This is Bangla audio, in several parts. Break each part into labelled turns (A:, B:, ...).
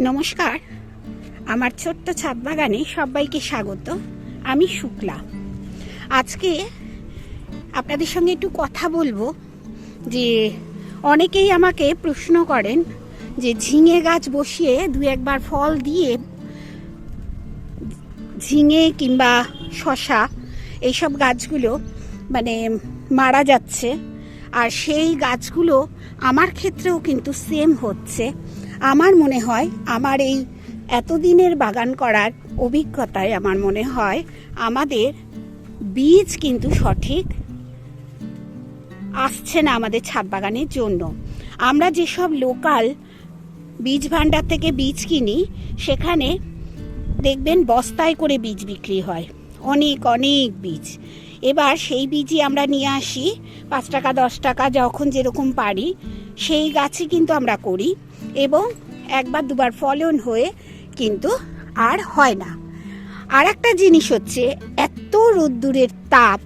A: নমস্কার। আমার ছোট্ট ছাদ বাগানে সবাইকে স্বাগত। আমি শুক্লা। আজকে আপনাদের সঙ্গে একটু কথা বলব যে অনেকেই আমাকে প্রশ্ন করেন যে ঝিঙে গাছ বসিয়ে দু একবার ফল দিয়ে ঝিঙে কিংবা শশা এইসব গাছগুলো মানে মারা যাচ্ছে। আর সেই গাছগুলো আমার ক্ষেত্রেও কিন্তু সেম হচ্ছে। আমার মনে হয়, আমার এই এতদিনের বাগান করার অভিজ্ঞতায় আমার মনে হয়, আমাদের বীজ কিন্তু সঠিক আসছে না আমাদের ছাদ বাগানের জন্য। আমরা যেসব লোকাল বীজ ভাণ্ডার থেকে বীজ কিনি, সেখানে দেখবেন বস্তায় করে বীজ বিক্রি হয়। অনেক অনেক বীজ। এবার সেই বীজই আমরা নিয়ে আসি, পাঁচ টাকা, দশ টাকা, যখন যেরকম পারি, সেই গাছই কিন্তু আমরা করি। এবং একবার দুবার ফলন হয়ে কিন্তু আর হয় না। আর একটা জিনিস হচ্ছে, এত রোদ্দুরের তাপ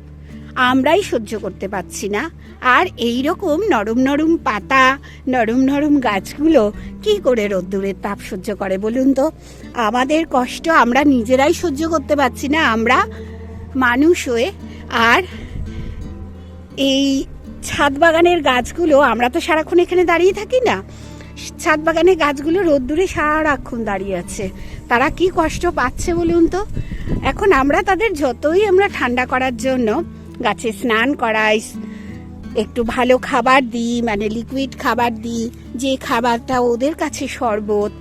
A: আমরাই সহ্য করতে পারছি না। আর এই রকম নরম নরম পাতা, নরম নরম গাছগুলো কি করে রোদ্দুরের তাপ সহ্য করে বলুন তো? আমাদের কষ্ট আমরা নিজেরাই সহ্য করতে পারছি না, আমরা মানুষ হয়ে। আর এই ছাদ বাগানের গাছগুলো আমরা তো সারাক্ষণ এখানে দাঁড়িয়ে থাকি না। ছাদ বাগানের গাছগুলো রোদ্দুরে সারাক্ষণ দাঁড়িয়ে আছে। তারা কি কষ্ট পাচ্ছে বলুন তো? এখন আমরা তাদের যতই আমরা ঠান্ডা করার জন্য গাছে স্নান করাই, একটু ভালো খাবার দিই মানে লিকুইড খাবার দিই, যে খাবারটা ওদের কাছে শরবত,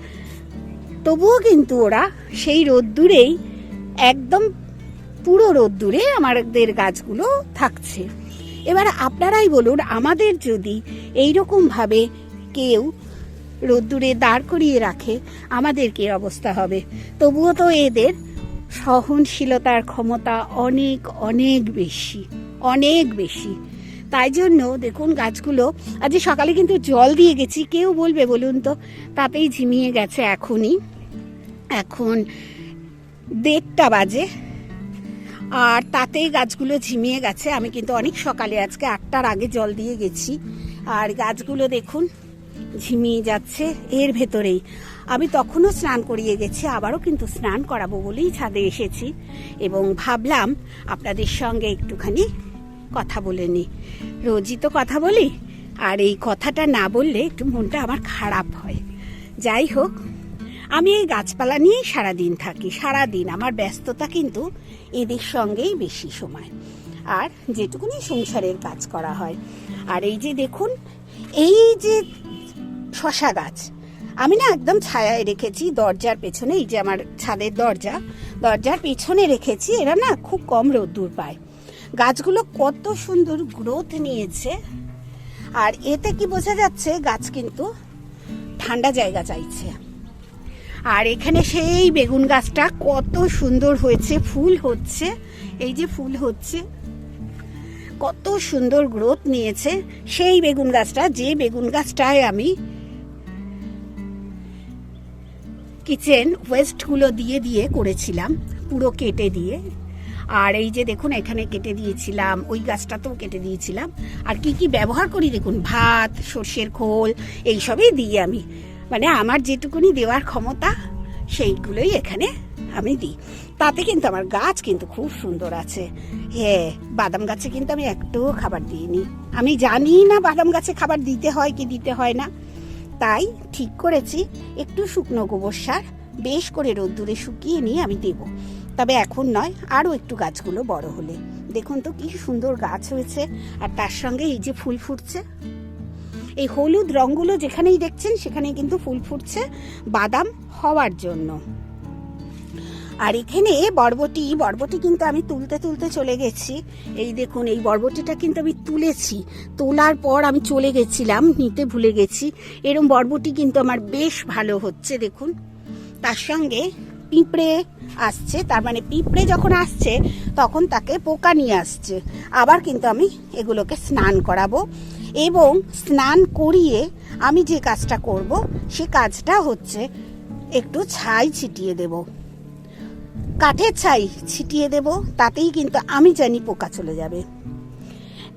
A: তবুও কিন্তু ওরা সেই রোদ্দুরেই একদম পুরো রোদ্দুরে আমাদের গাছগুলো থাকছে। এবার আপনারাই বলুন, আমাদের যদি এইরকমভাবে কেউ রোদ্দুরে দাঁড় করিয়ে রাখে, আমাদের কি অবস্থা হবে? তবুও তো এদের সহনশীলতার ক্ষমতা অনেক অনেক বেশি অনেক বেশি। তাই জন্য দেখুন গাছগুলো, আজ সকালে কিন্তু জল দিয়ে গেছি, কেউ বলবে বলুন তো? তাতেই ঝিমিয়ে গেছে এখনই। এখন দেড়টা বাজে, আর তাতেই গাছগুলো ঝিমিয়ে গেছে। আমি কিন্তু অনেক সকালে আজকে আটটার আগে জল দিয়ে গেছি। আর গাছগুলো দেখুন ঝিমিয়ে যাচ্ছে এর ভেতরেই। আমি তখনও স্নান করিয়ে গেছি, আবারও কিন্তু স্নান করাবো বলেই ছাদে এসেছি এবং ভাবলাম আপনাদের সঙ্গে একটুখানি কথা বলে নিই। রোজই তো কথা বলি, আর এই কথাটা না বললে একটু মনটা আমার খারাপ হয়। যাই হোক, আমি এই গাছপালা নিয়েই সারাদিন থাকি, সারাদিন। আমার ব্যস্ততা কিন্তু এদের সঙ্গেই বেশি সময়। আর যেটুকুনি সংসারের কাজ করা হয়। আর এই যে দেখুন, এই যে শশা গাছ। আমি না একদম ছায়ায় রেখেছি দরজার পেছনে, এই যে আমার ছাদের দরজা, দরজার পেছনে রেখেছি, এরা না খুব কম রোদ্দুর পায়। গাছগুলো কত সুন্দর গ্রোথ নিয়েছে। আর এতে কি বোঝা যাচ্ছে, গাছ কিন্তু ঠান্ডা জায়গা চাইছে। আর এখানে সেই বেগুন গাছটা কত সুন্দর হয়েছে, ফুল হচ্ছে, এই যে ফুল হচ্ছে, কত সুন্দর গ্রোথ নিয়েছে। সেই বেগুন গাছটা, যে বেগুন গাছটায় আমি কিচেন ওয়েস্টগুলো দিয়ে দিয়ে করেছিলাম, পুরো কেটে দিয়ে। আর এই যে দেখুন, এখানে কেটে দিয়েছিলাম, ওই গাছটাতেও কেটে দিয়েছিলাম। আর কি কি ব্যবহার করি দেখুন, ভাত, সর্ষের খোল, এইসবই দিই আমি। মানে আমার যেটুকুনি দেওয়ার ক্ষমতা, সেইগুলোই এখানে আমি দিই। তাতে কিন্তু আমার গাছ কিন্তু খুব সুন্দর আছে। হ্যাঁ বাদাম গাছে কিন্তু আমি একটুও খাবার দিইনি। আমি জানি না বাদাম গাছে খাবার দিতে হয় কি দিতে হয় না। তাই ঠিক করেছি, একটু শুকনো গোবর সার, বেশ করে রোদ্দুরে শুকিয়ে নিয়ে আমি দেব। তবে এখন নয়, আরও একটু গাছগুলো বড় হলে। দেখুন তো কি সুন্দর গাছ হয়েছে, আর তার সঙ্গে এই যে ফুল ফুটছে। এই হলুদ রঙগুলো যেখানেই দেখছেন সেখানে কিন্তু ফুল ফুটছে। বাদাম হওয়ার জন্য। আর এখানে বরবটি বরবটি কিন্তু আমি তুলতে তুলতে চলে গেছি। এই দেখুন, এই বরবটিটা কিন্তু আমি তুলেছি। তোলার পর আমি চলে গেছিলাম, নিতে ভুলে গেছি। এরম বরবটি কিন্তু আমার বেশ ভালো হচ্ছে, দেখুন। তার সঙ্গে পিঁপড়ে আসছে, তার মানে পিঁপড়ে যখন আসছে, তখন তাকে পোকা নিয়ে আসছে। আবার কিন্তু আমি এগুলোকে স্নান করাবো এবং স্নান করিয়ে আমি যে কাজটা করব, সে কাজটা হচ্ছে একটু ছাই ছিটিয়ে দেবো। কাঠের ছাই ছিটিয়ে দেব, তাতেই কিন্তু আমি জানি পোকা চলে যাবে।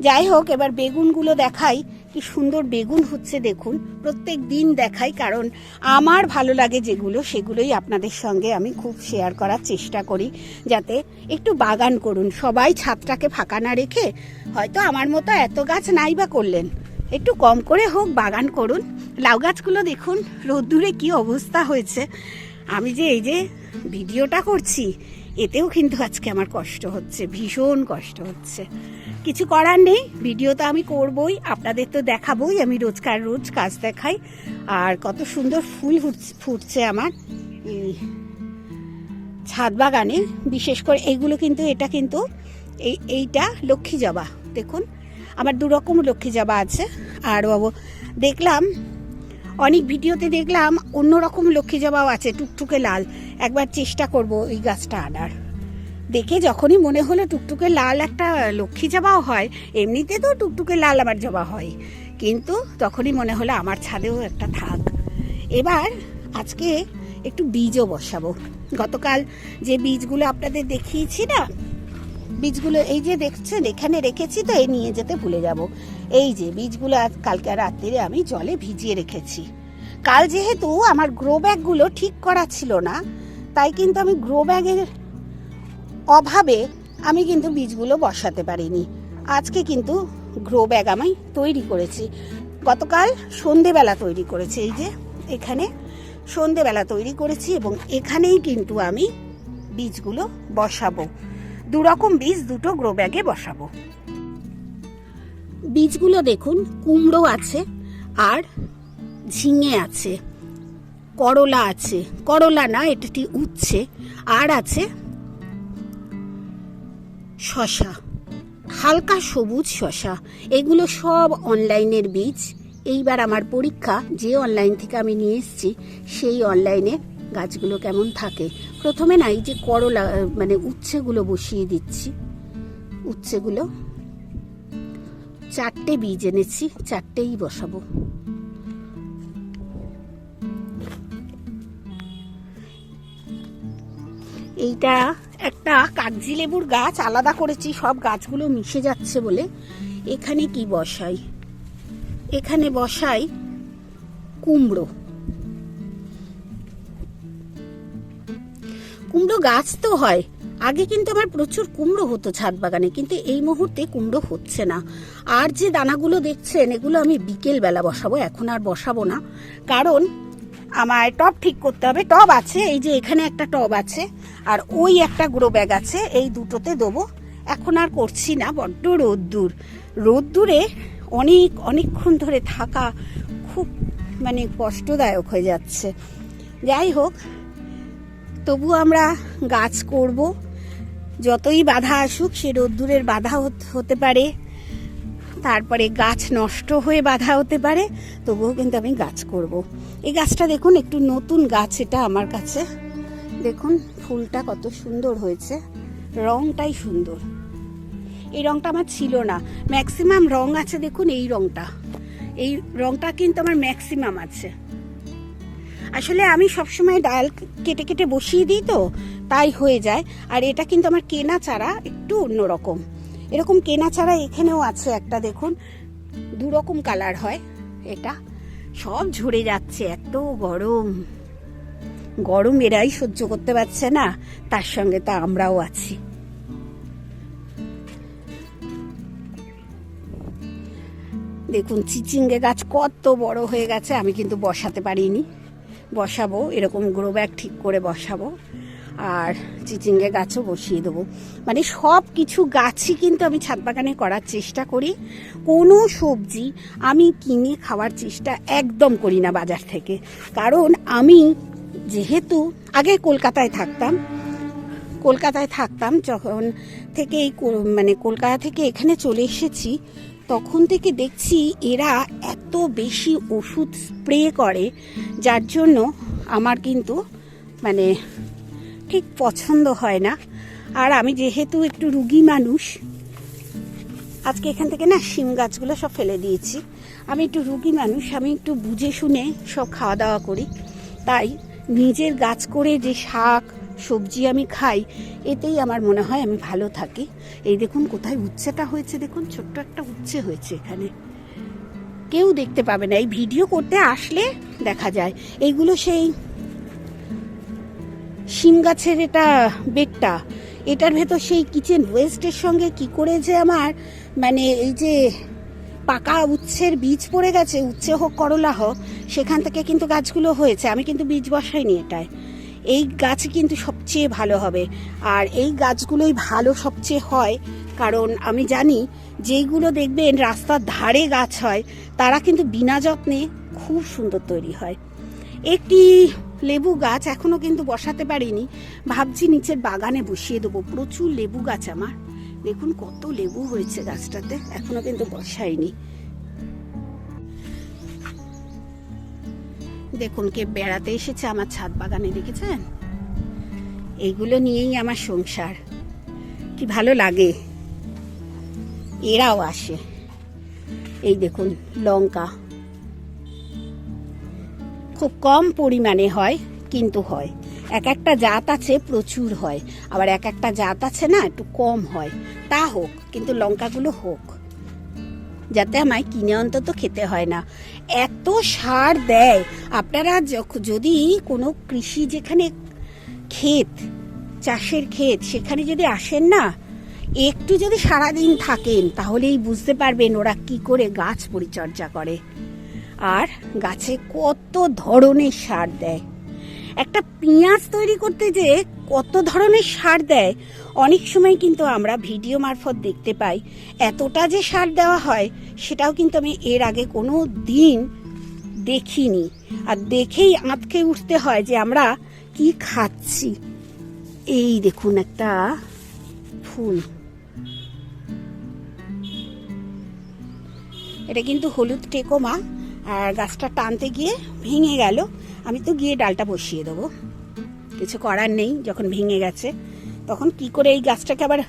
A: যাই হোক, এবার বেগুনগুলো দেখাই, কি সুন্দর বেগুন হচ্ছে দেখুন, প্রত্যেক দিন দেখাই, কারণ আমার ভালো লাগে যেগুলো, সেগুলোই আপনাদের সঙ্গে আমি খুব শেয়ার করার চেষ্টা করি, যাতে একটু বাগান করুন। সবাই ছাদটাকে ফাঁকা না রেখে হয়তো আমার মতো এত গাছ নাই বা করলেন। একটু কম করে হোক, বাগান করুন। লাউ গাছগুলো দেখুন, রোদ্দুরে কি অবস্থা হয়েছে। আমি যে এই যে ভিডিওটা করছি, এতেও কিন্তু আজকে আমার কষ্ট হচ্ছে, ভীষণ কষ্ট হচ্ছে। কিছু করার নেই, ভিডিও তো আমি করবই, আপনাদের তো দেখাবই, আমি রোজকার রোজ কাজ দেখাই, আর কত সুন্দর ফুল ফুটছে- আমার। ছাদ বাগানে, বিশেষ করে এইগুলো কিন্তু, এটা কিন্তু, এই, এইটা লক্ষ্মী জবা, দেখুন। আমার দুরকম লক্ষ্মী জবা আছে, আর বাবু, দেখলাম অনেক ভিডিওতে দেখলাম অন্য রকম লক্ষ্মী জবাও আছে, টুকটুকে লাল। একবার চেষ্টা করব এই গাছটা আনার। দেখে যখনই মনে হলো টুকটুকে লাল একটা লক্ষ্মী জবাও হয়, এমনিতে তো টুকটুকে লাল আমার জবা হয়। কিন্তু তখনই মনে হলো আমার ছাদেও একটা থাক। এবার আজকে একটু বীজও বসাবো। গতকাল যে বীজগুলো আপনাদের দেখিয়েছি না বীজগুলো এই যে দেখছেন, এখানে রেখেছি তো এই নিয়ে যেতে ভুলে যাব। এই যে বীজগুলো আজ, কালকে রাত্রিরে আমি জলে ভিজিয়ে রেখেছি। কাল যেহেতু আমার গ্রো ব্যাগগুলো ঠিক করা ছিল না, তাই কিন্তু আমি গ্রো ব্যাগের অভাবে আমি কিন্তু বীজগুলো বসাতে পারিনি। আজকে কিন্তু গ্রো ব্যাগ আমি তৈরি করেছি। গতকাল সন্ধেবেলা তৈরি করেছি, এই যে এখানে সন্ধেবেলা তৈরি করেছি এবং এখানেই কিন্তু আমি বীজগুলো বসাবো। দু রকম বীজ দুটো গ্রো ব্যাগে বসাবো। বীজগুলো দেখুন, কুমড়ো আছে আর ঝিঙে আছে, করলা আছে, করলা না, এটি উচ্ছে, আর আছে শশা, হালকা সবুজ শশা, এগুলো সব অনলাইনের বীজ। এইবার আমার পরীক্ষা, যে অনলাইন থেকে আমি নিয়ে এসেছি, সেই অনলাইনে গাছগুলো কেমন থাকে? প্রথমে না, এই যে করলা মানে উচ্ছেগুলো বসিয়ে দিচ্ছি। উচ্ছেগুলো চারটে বীজ এনেছি, চারটেই বসাবো। এইটা একটা কাগজি লেবুর গাছ, আলাদা করেছি, সব গাছগুলো মিশে যাচ্ছে বলে। এখানে কি বসাই? এখানে বসাই কুমড়ো। কুমড়ো গাছ তো হয়। আগে কিন্তু আমার প্রচুর কুমড়ো হতো ছাদ বাগানে, কিন্তু এই মুহূর্তে কুমড়ো হচ্ছে না। আর যে দানাগুলো দেখছেন, এগুলো আমি বিকেল বেলা বসাবো, এখন আর বসাবো না। কারণ আমার টব ঠিক করতে হবে। টব আছে, এই যে এখানে একটা টব আছে, আর ওই একটা গ্রো ব্যাগ আছে, এই দুটোতে দেবো। এখন আর করছি না, বড্ড রোদ্দুর। রোদ্দুরে অনেক, অনেকক্ষণ ধরে থাকা খুব মানে কষ্টদায়ক হয়ে যাচ্ছে। যাই হোক তবু আমরা গাছ করব। যতই বাধা আসুক, সে রোদ্দুরের বাধা হত- পারে। তারপরে গাছ নষ্ট হয়ে বাধা হতে পারে, তবুও কিন্তু আমি গাছ করব। এই গাছটা দেখুন, একটু নতুন গাছ এটা আমার কাছে। দেখুন, ফুলটা কত সুন্দর হয়েছে। রংটাই সুন্দর। এই রংটা আমার ছিল না। ম্যাক্সিমাম রং আছে, দেখুন, এই রংটা। এই রংটা কিন্তু আমার ম্যাক্সিমাম আছে। আসলে আমি সবসময় ডাল কেটে কেটে বসিয়ে দিই তো, তাই হয়ে যায়। আর এটা কিন্তু আমার কেনা চারা একটু অন্যরকম এরকম কেনা চারা এখানেও আছে একটা, দেখুন। দু রকম কালার হয় এটা। সব ঝরে যাচ্ছে, এত গরম। গরম এরাই সহ্য করতে পারছে না, তার সঙ্গে তো আমরাও আছি। দেখুন, চিচিঙ্গে গাছ কত বড় হয়ে গেছে, আমি কিন্তু বসাতে পারিনি। বসাবো, এরকম গ্রো ব্যাগ ঠিক করে বসাবো। আর চিচিঙ্গে গাছও বসিয়ে দেবো। মানে সব কিছু গাছই কিন্তু আমি ছাদ বাগানে করার চেষ্টা করি। কোনো সবজি আমি কিনে খাওয়ার চেষ্টা একদম করি না বাজার থেকে। কারণ আমি যেহেতু আগে কলকাতায় থাকতাম কলকাতায় থাকতাম, যখন থেকে এই মানে কলকাতা থেকে এখানে চলে এসেছি, তখন থেকে দেখছি এরা এত বেশি ওষুধ স্প্রে করে যার জন্য আমার কিন্তু মানে ঠিক পছন্দ হয় না। আর আমি যেহেতু একটু রুগী মানুষ, আজকে এখান থেকে না শিম গাছগুলো সব ফেলে দিয়েছি। আমি একটু রুগী মানুষ, আমি একটু বুঝে শুনে সব খাওয়া দাওয়া করি। তাই নিজের গাছ করে যে শাক, সবজি আমি খাই, এতেই আমার মনে হয় আমি ভালো থাকি। এই দেখুন কোথায় উচ্ছেটা হয়েছে, দেখুন ছোট্ট একটা উচ্ছে হয়েছে এখানে। কেউ দেখতে পাবে না। এই ভিডিও করতে আসলে দেখা যায়। এইগুলো সেই শিম গাছের এটা বেডটা এটার ভেতর সেই কিচেন ওয়েস্টের সঙ্গে কি করে যে আমার মানে এই যে পাকা উচ্ছের বীজ পড়ে গেছে, উচ্ছে হোক, করলা হোক, সেখান থেকে কিন্তু গাছগুলো হয়েছে। আমি কিন্তু বীজ বসাইনি এটায়। এই গাছ কিন্তু সবচেয়ে ভালো হবে। আর এই গাছগুলোই ভালো সবচেয়ে হয়, কারণ আমি জানি যেইগুলো দেখবেন রাস্তার ধারে গাছ হয়, তারা কিন্তু বিনা যত্নে খুব সুন্দর তৈরি হয়। একটি লেবু গাছ এখনও কিন্তু বসাতে পারিনি, ভাবছি নিচের বাগানে বসিয়ে দেবো। প্রচুর লেবু গাছ আমার। দেখুন কত লেবু হয়েছে গাছটাতে এখনও কিন্তু বসাইনি। দেখুন কে বেড়াতে এসেছে, আমার ছাদ বাগানে দেখেছেন? এইগুলো নিয়েই আমার সংসার। কি ভালো লাগে। এরাও আসে। এই দেখুন, লঙ্কা। খুব কম পরিমাণে হয়, কিন্তু হয়। এক একটা জাত আছে, প্রচুর হয়। আবার এক একটা জাত আছে না, একটু কম হয়। তা হোক, কিন্তু লঙ্কাগুলো হোক। যাতে আমায় কিনে অন্তত খেতে হয় না। এত সার দেয়। আপনারা যদি কোনো কৃষি যেখানে ক্ষেত, চাষের ক্ষেত, সেখানে যদি আসেন না, একটু যদি সারাদিন থাকেন, তাহলেই বুঝতে পারবেন ওরা কি করে গাছ পরিচর্যা করে। আর গাছে কত ধরনের সার দেয়। একটা পেঁয়াজ তৈরি করতে যে কত ধরনের সার দেয়, অনেক সময় কিন্তু আমরা ভিডিও মারফত দেখতে পাই, এতটা যে সার দেওয়া হয়, সেটাও কিন্তু আমি এর আগে কোনো দিন দেখিনি। আর দেখেই আঁতকে উঠতে হয় যে আমরা কি খাচ্ছি। এই দেখুন একটা ফুল। এটা কিন্তু হলুদ টেকোমা, আর গাছটা টানতে গিয়ে ভেঙে গেল। আমি তো গিয়ে ডালটা বসিয়ে দেবো। কিছু করার নেই, যখন ভেঙে গেছে। তখন কি করে এই গাছটাকে আবার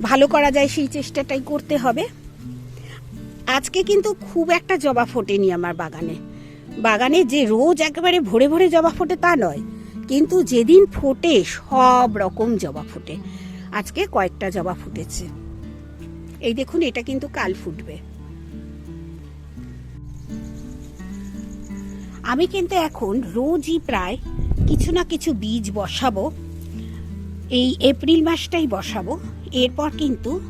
A: ভালো করা যায় সেই চেষ্টাটাই করতে হবে। আজকে কিন্তু খুব একটা জবা ফোটেনি আমার বাগানে। বাগানে যে রোজ একেবারে ভরে ভরে জবা ফোটে তা নয়, কিন্তু যেদিন ফোটে সব রকম জবা ফোটে। আজকে কয়েকটা জবা ফুটেছে। এই দেখুন, এটা কিন্তু কাল ফুটবে। আমি কিন্তু এখন রোজই প্রায় কিছু না কিছু বীজ বসাবো। এই এপ্রিল মাসটাই বসাবো। এরপর কিন্তু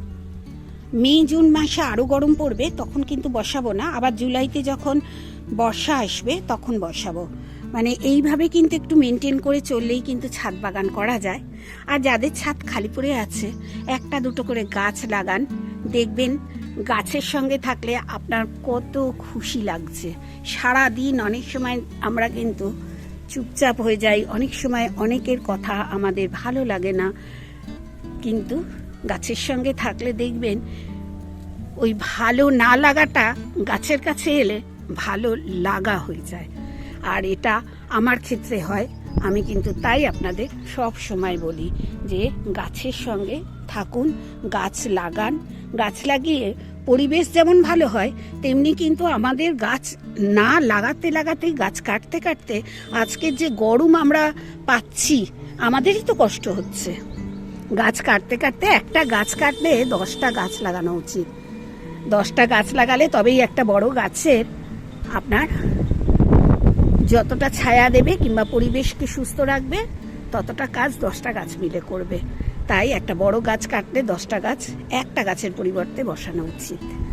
A: মে, জুন মাসে আরও গরম পড়বে, তখন কিন্তু বসাবো না। আবার জুলাইতে যখন বর্ষা আসবে, তখন বসাবো। মানে এইভাবে কিন্তু একটু মেনটেন করে চললেই কিন্তু ছাদ বাগান করা যায়। আর যাদের ছাদ খালি পড়ে আছে, একটা দুটো করে গাছ লাগান, দেখবেন গাছের সঙ্গে থাকলে আপনার কত খুশি লাগছে। সারা দিন অনেক সময় আমরা কিন্তু চুপচাপ হয়ে যাই, অনেক সময় অনেকের কথা আমাদের ভালো লাগে না। কিন্তু গাছের সঙ্গে থাকলে দেখবেন ওই ভালো না লাগাটা গাছের কাছে এলে ভালো লাগা হয়ে যায়। আর এটা আমার ক্ষেত্রে হয়, আমি কিন্তু তাই আপনাদের সব সময় বলি যে গাছের সঙ্গে থাকুন, গাছ লাগান। গাছ লাগিয়ে পরিবেশ যেমন ভালো হয়, তেমনি কিন্তু আমাদের গাছ না লাগাতে লাগাতেই, গাছ কাটতে কাটতে আজকের যে গরম আমরা পাচ্ছি, আমাদেরই তো কষ্ট হচ্ছে। গাছ কাটতে কাটতে একটা গাছ কাটলে দশটা গাছ লাগানো উচিত। দশটা গাছ লাগালে তবেই একটা বড় গাছের আপনার যতটা ছায়া দেবে কিংবা পরিবেশকে সুস্থ রাখবে, ততটা কাজ দশটা গাছ মিলে করবে। তাই একটা বড় গাছ কাটলে দশটা গাছ একটা গাছের পরিবর্তে বসানো উচিত।